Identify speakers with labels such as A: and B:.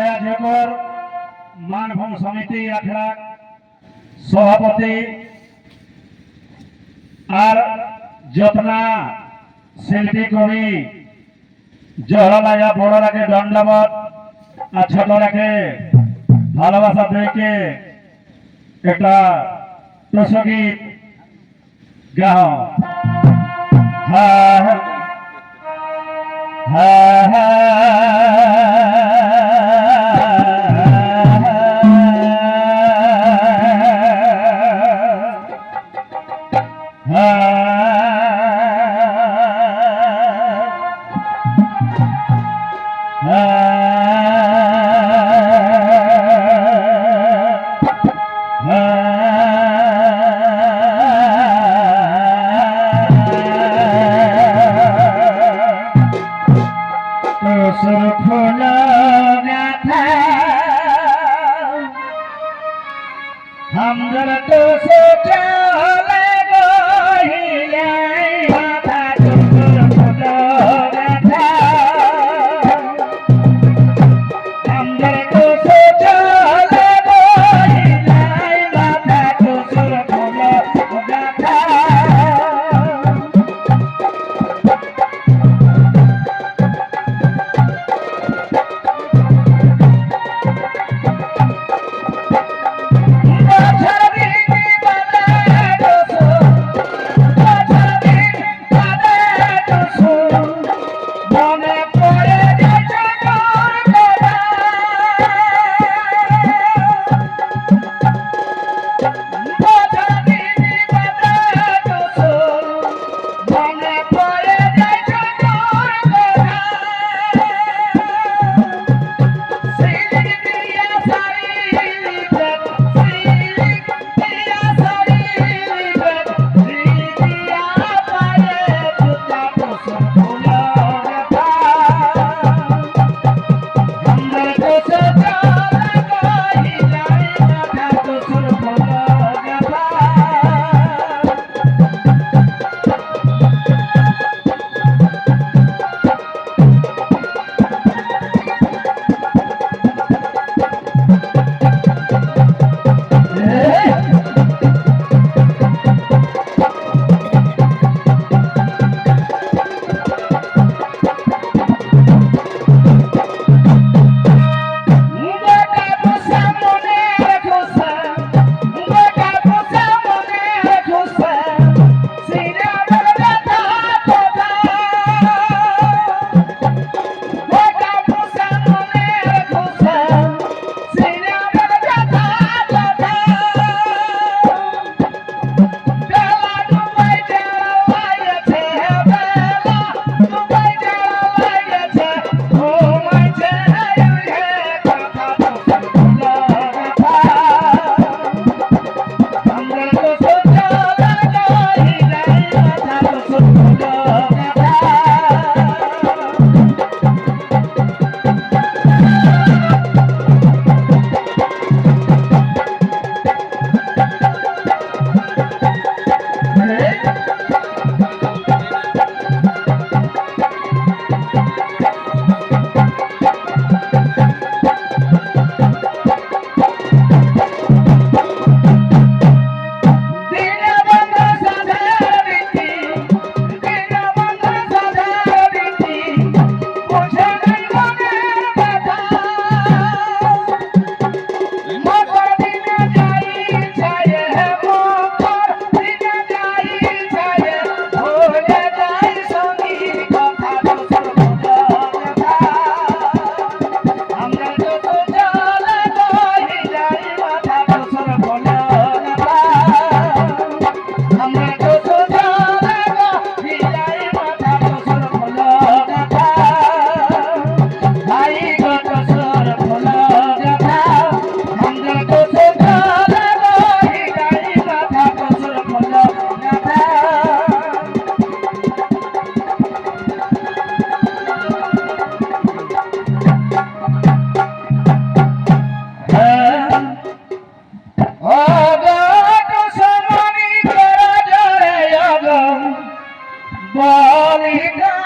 A: বজহর যে মানভূম সমিতি আখড়া সভাপতি আর যতনা শিল্পী কবি জহলাইয়া বড়রাকে দণ্ডবত আর ছোটরাকে ভালোবাসা দিকে একটা টসগীত গাও হ্যাঁ হ্যাঁ টসর Uh, गा